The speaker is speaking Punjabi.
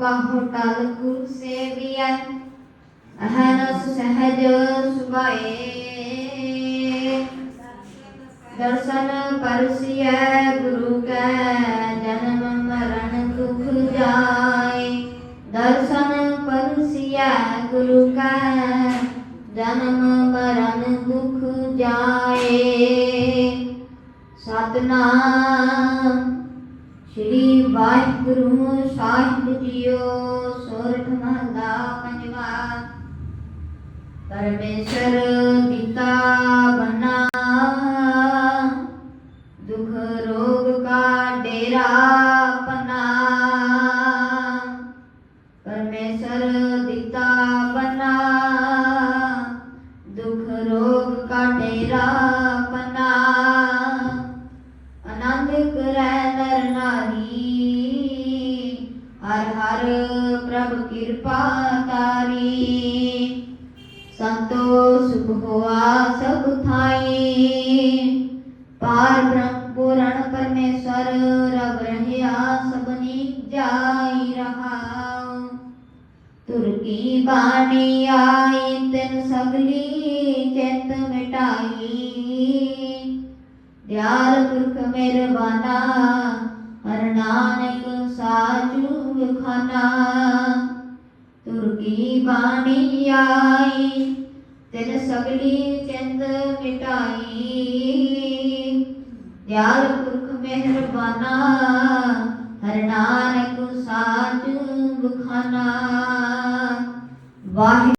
ਕਾਹੋ ਟਲ ਗੁਰ ਸੇਵੀਐ ਅਹਨਸ ਸਹਜ ਸੁਭਾਏ। ਦਰਸ਼ਨ ਪਰਸਿਐ ਗੁਰੂ ਕੈ, ਜਨਮ ਮਰਨ ਦੁਖ ਜਾਏ ਦਰਸ਼ਨ ਪਰਸਿਐ ਗੁਰੂ ਕੈ, ਜਨਮ ਮਰਨ ਦੁਖ ਜਾਏ ਸਤਨਾਮ ਸ਼੍ਰੀ ਵਾਹਿਗੁਰੂ ਸਾਹਿਬ ਜੀਓ, ਸੋਰਠ ਮਹਲਾ ਪੰਜਵਾ। ਪਰਮੇਸ਼ਰ ਪਿਤਾ ਬਨਾ ਦੁਖ ਰੋਗ ਕਾ ਡੇਰਾ ਪਨਾ। ਪਰਮੇਸ਼ਰ ਦਿੱਤਾ ਬਨਾ ਦੁਖ ਰੋਗ ਕਾ ਡੇਰਾ ਪਨਾ। ਹਰ ਹਰ ਪ੍ਰਭ ਕਿਰਪਾ ਤਾਰੀ। ਸੰਤੋ ਸੁਖ ਹੋਆ ਸਭ ਥਾਈ। ਪਾਰ ਬ੍ਰਹਮ ਪੁਰਣ ਪਰਮੇਸ਼ਰ ਰਬ ਰਹਿਆ ਸਭਨੀ ਜਾਈ ਰਹਾਉ। ਤੁਰ ਕੀ ਬਾਣੀ ਆਈ, ਤਿਨ ਸਗਲੀ ਚਿਤ ਮਿਟਾਈ। ਦਿਆਲ ਪੁਰਖ ਮਿਹਰਬਾਨਾ ਸਾਚੂ ਵਖਾਨਾ ਬਾਣੀ ਆਈ ਤਿਨ ਸਗਲੀ ਚੰਦ ਮਿਟਾਈ। ਦਿਆਲ ਪੁਰਖ ਮਿਹਰਬਾਨਾ, ਹਰ ਨਾਨਕ ਸਾਚੂ ਵਖਾਨਾ ਵਾਹਿ